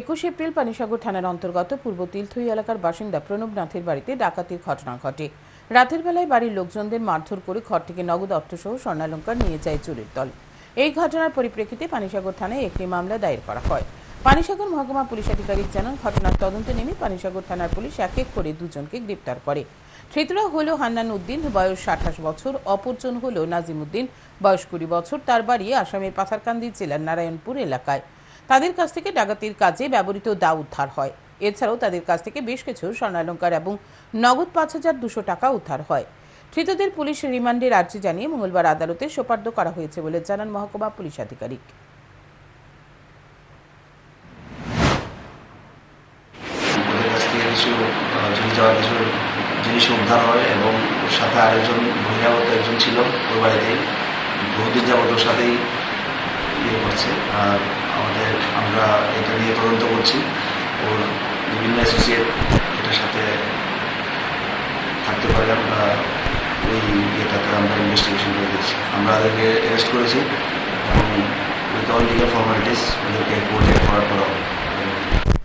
একুশ এপ্রিল পানিসাগর থানার অন্তর্গত পূর্ব তিলথই এলাকার বাসিন্দা প্রণব নাথের বাড়িতে ডাকাতির ঘটনা ঘটে। রাতের বেলায় বাড়ির লোকজনদের মারধর করে ঘর থেকে নগদ অর্থসহ স্বর্ণালঙ্কার নিয়ে যায় চুরির দল। এই ঘটনার পরিপ্রেক্ষিতে পানিসাগর থানায় একটি মামলা দায়ের করা হয়। পানিসাগর মহকুমা পুলিশ আধিকারিক জানান, ঘটনার তদন্তে নেমে পানিসাগর থানার পুলিশ এক এক করে দুজনকে গ্রেপ্তার করে। ধৃতরা হল হান্নান উদ্দিন, বয়স আঠাশ বছর, অপরজন হল নাজিম উদ্দিন, বয়স কুড়ি বছর, তার বাড়ি আসামের পাথারকান্দি জেলার নারায়ণপুর এলাকায়। তাদের কাছ থেকে ডাকাতির কাজে ব্যবহৃত দা উদ্ধার হয়। এছাড়াও তাদের কাছ থেকে বেশ কিছু স্বর্ণালঙ্কার এবং নগদ পাঁচ হাজার দুশো টাকা উদ্ধার হয়। ধৃতদের পুলিশ রিমান্ডের আর্জি জানিয়ে মঙ্গলবার আদালতে সোপার্দ করা হয়েছে বলে জানান মহকুমা পুলিশ আধিকারিক। জিনিস উদ্ধার হয় এবং সাথে আরেকজন বহিরাগত একজন ছিল ওর বাড়িতেই। বহুদিন যাবত ওর সাথেই ইয়ে করছে। আর আমাদের, আমরা এটা নিয়ে তদন্ত করছি। ওর বিভিন্ন অ্যাসোসিয়েট এটার সাথে থাকতে পারে আমরা ওই ইয়েটাতে আমরা ইনভেস্টিগেশন করে দিচ্ছি আমরা তাদেরকে অ্যারেস্ট করেছি। এবং উইথ অল লিগাল ফর্মালিটিস ওদেরকে কোর্টে